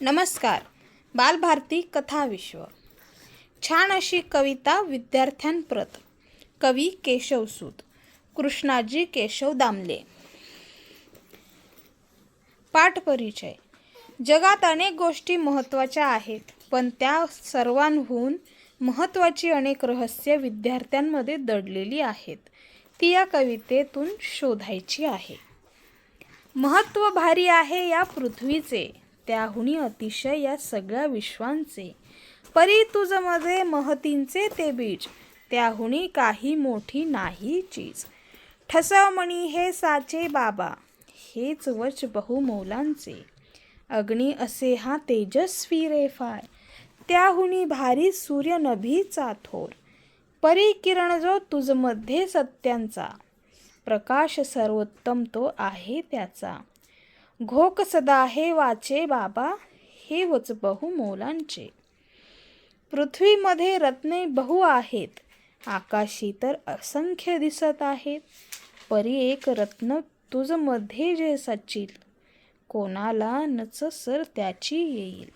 नमस्कार. बालभारती कथा विश्व. छान अशी कविता विद्यार्थ्यांप्रत. कवी केशवसूत कृष्णाजी केशव दामले. पाठ परिचय. जगात अनेक गोष्टी महत्त्वाच्या आहेत पण त्या सर्वांहून महत्त्वाची अनेक रहस्य विद्यार्थ्यांमध्ये दडलेली आहेत. ती या कवितेतून शोधायची आहे. महत्त्व भारी आहे या पृथ्वीचे. त्याहुनी अतिशय या सगळ्या विश्वांचे. परी तुझमध्ये महतींचे ते बीज त्याहुनी काही मोठी नाही चीज. ठसवमणी हे साचे बाबा हेच वच बहुमौलांचे. अग्नी असे हा तेजस्वी रेफाय त्याहुनी भारी सूर्य नभीचा थोर. परी किरण जो तुझमध्ये सत्यांचा प्रकाश सर्वोत्तम तो आहे त्याचा. घोक सदा हे वाचे बाबा हे वच बहु मोलांचे. पृथ्वीमध्ये रत्ने बहु आहेत आकाशी तर असंख्य दिसत आहेत. परी एक रत्न तुझमध्ये जे सचिल कोणाला नच सर त्याची येईल.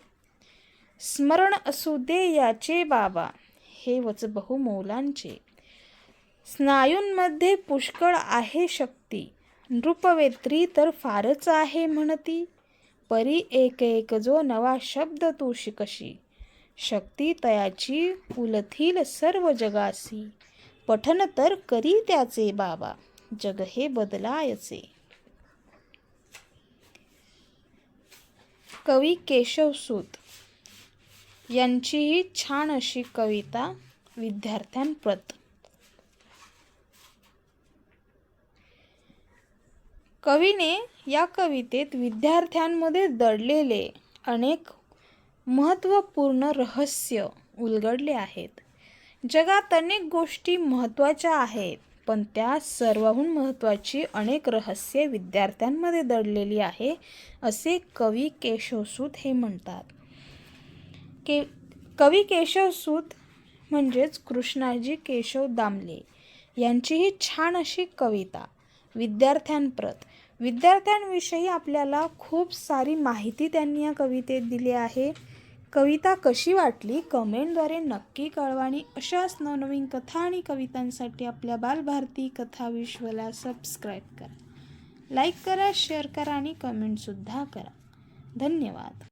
स्मरण असू दे याचे बाबा हे वच बहुमोलांचे स्नायूंमध्ये पुष्कळ आहे शक्ती नृपवेत्री तर फारच आहे म्हणती. परी एक एक जो नवा शब्द तू शिकशी. शक्ती तयाची उलथील सर्व जगासी. पठन तर करी त्याचे बाबा जग हे बदलायचे. कवी केशवसूत यांची ही छान अशी कविता विद्यार्थ्यांप्रत. कवीने या कवितेत विद्यार्थ्यांमध्ये दडलेले अनेक महत्त्वपूर्ण रहस्य उलगडले आहेत. जगात अनेक गोष्टी महत्त्वाच्या आहेत पण त्या सर्वहून महत्त्वाची अनेक रहस्य विद्यार्थ्यांमध्ये दडलेली आहे असे कवी केशवसूत हे म्हणतात. के कवी केशवसूत म्हणजेच कृष्णाजी केशव दामले यांची ही छान अशी कविता विद्यार्थ्यांप्रत विद्यार्थ्यांविषयी आपल्याला खूप सारी माहिती त्यांनी या कवितेत दिली आहे. कविता कशी वाटली कमेंटद्वारे नक्की कळवा आणि अशाच नवनवीन कथा आणि कवितांसाठी आपल्या बालभारती कथा विश्वला सबस्क्राईब करा. लाईक करा शेअर करा आणि कमेंटसुद्धा करा. धन्यवाद.